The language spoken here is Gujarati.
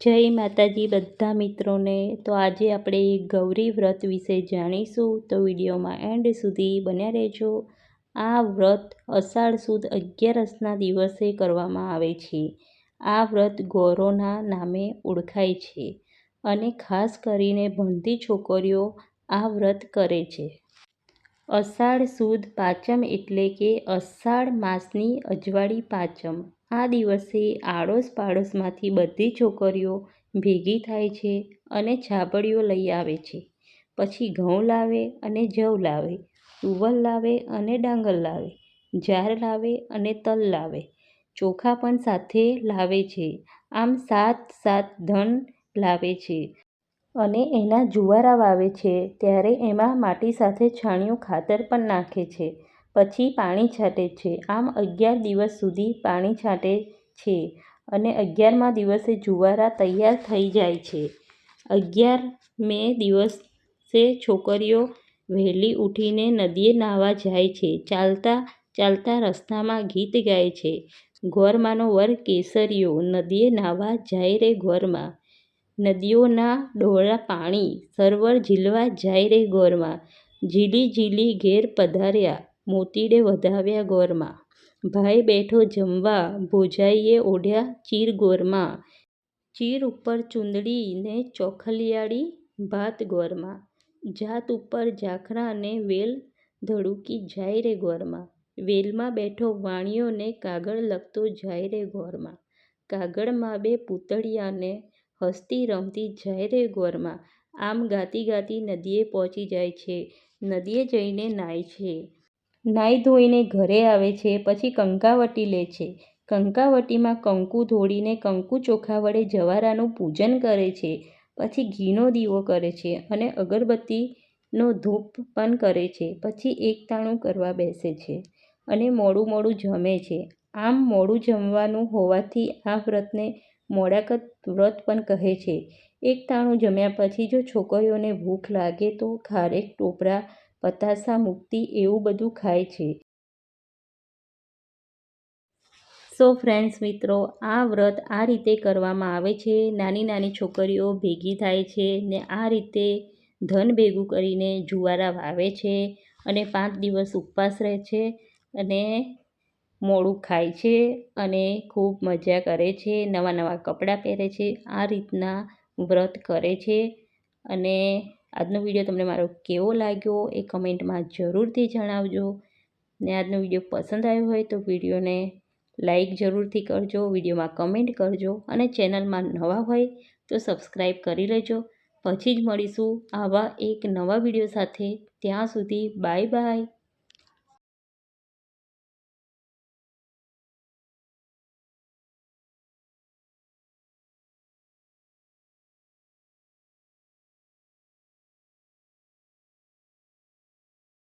જય માતાજી બધા મિત્રોને. તો આજે આપણે ગૌરી વ્રત વિશે જાણીશું. તો વિડીયોમાં એન્ડ સુધી બન્યા રહેજો. આ વ્રત અષાઢ સુદ અગિયારસના દિવસે કરવામાં આવે છે. આ વ્રત ગૌરવના નામે ઓળખાય છે અને ખાસ કરીને ભણતી છોકરીઓ આ વ્રત કરે છે. અષાઢ સુદ પાંચમ એટલે કે અષાઢ માસની અજવાળી પાંચમ. આ દિવસે આડોશ પાડોશમાંથી બધી છોકરીઓ ભેગી થાય છે અને છાબડીઓ લઈ આવે છે. પછી ઘઉં લાવે અને જવ લાવે તુવલ લાવે અને ડાંગર લાવે જાર લાવે અને તલ લાવે. ચોખા પણ સાથે લાવે છે. આમ સાત સાત ધન લાવે છે. અને એના જુવારા વાવે છે. ત્યારે એમાં માટી સાથે છાણિયું ખાતર પણ નાખે છે. પછી પાણી છાંટે છે. આમ અગિયાર દિવસ સુધી પાણી છાંટે છે અને અગિયારમા દિવસે જુવારા તૈયાર થઈ જાય છે. અગિયાર મે દિવસે છોકરીઓ વહેલી ઊઠીને નદીએ નાહવા જાય છે. ચાલતા ચાલતા રસ્તામાં ગીત ગાય છે. ગોરમાનો વર કેસરીઓ નદીએ નાહવા જાય રે ગોરમાં નદીઓના ડોળા પાણી સરોવર ઝીલવા જાય રે ગોરમાં ઝીલી ઝીલી ઘેર પધાર્યા. મોતીડે વધાવ્યા ગોરમાં. ભાઈ બેઠો જમવા ભોજાઈએ ઓઢ્યા ચીર ગોરમાં. ચીર ઉપર ચૂંદડીને ચોખલિયાળી ભાત ગોરમાં. જાત ઉપર જાખરા અને વેલ ધડુકી જાય રે ગોરમાં. વેલમાં બેઠો વાણિયોને કાગળ લખતો જાય રે ગોરમાં. કાગળમાં બે પૂતળિયાને હસતી રમતી જાય રે ગોરમાં. આમ ગાતી ગાતી નદીએ પહોંચી જાય છે. નદીએ જઈને નાય છે. નાહી ધોઈને ઘરે આવે છે, પછી કંકાવટી લે છે. કંકાવટીમાં કંકુ ધોળીને કંકુ ચોખા વડે જવારાનું પૂજન કરે છે, પછી ઘીનો દીવો કરે છે અને અગરબત્તીનો ધૂપ પણ કરે છે, પછી એકતાણું કરવા બેસે છે અને મોડું મોડું જમે છે. આમ મોડું જમવાનું હોવાથી આ વ્રતને મોડાકત વ્રત પણ કહે છે. એકતાણું જમ્યા પછી જો છોકરીઓને ભૂખ લાગે તો ખારેક ટોપરા પતાસા મુક્તિ એવું બધું ખાય છે. સો ફ્રેન્ડ્સ મિત્રો, આ વ્રત આ રીતે કરવામાં આવે છે. નાની નાની છોકરીઓ ભેગી થાય છે ને આ રીતે ધન ભેગું કરીને જુવારા વાવે છે અને પાંચ દિવસ ઉપવાસ રહે છે અને મોડું ખાય છે અને ખૂબ મજા કરે છે, નવા નવા કપડાં પહેરે છે, આ રીતના વ્રત કરે છે અને આજનો વીડિયો તમને મારો કેવો લાગ્યો એ કમેન્ટમાં જરૂરથી જણાવજો. ને આજનો વીડિયો પસંદ આવ્યો હોય તો વિડીયોને લાઈક જરૂરથી કરજો, વિડીયોમાં કમેન્ટ કરજો અને ચેનલમાં નવા હોય તો સબસ્ક્રાઈબ કરી લેજો. પછી જ મળીશું આવા એક નવા વીડિયો સાથે. ત્યાં સુધી બાય બાય.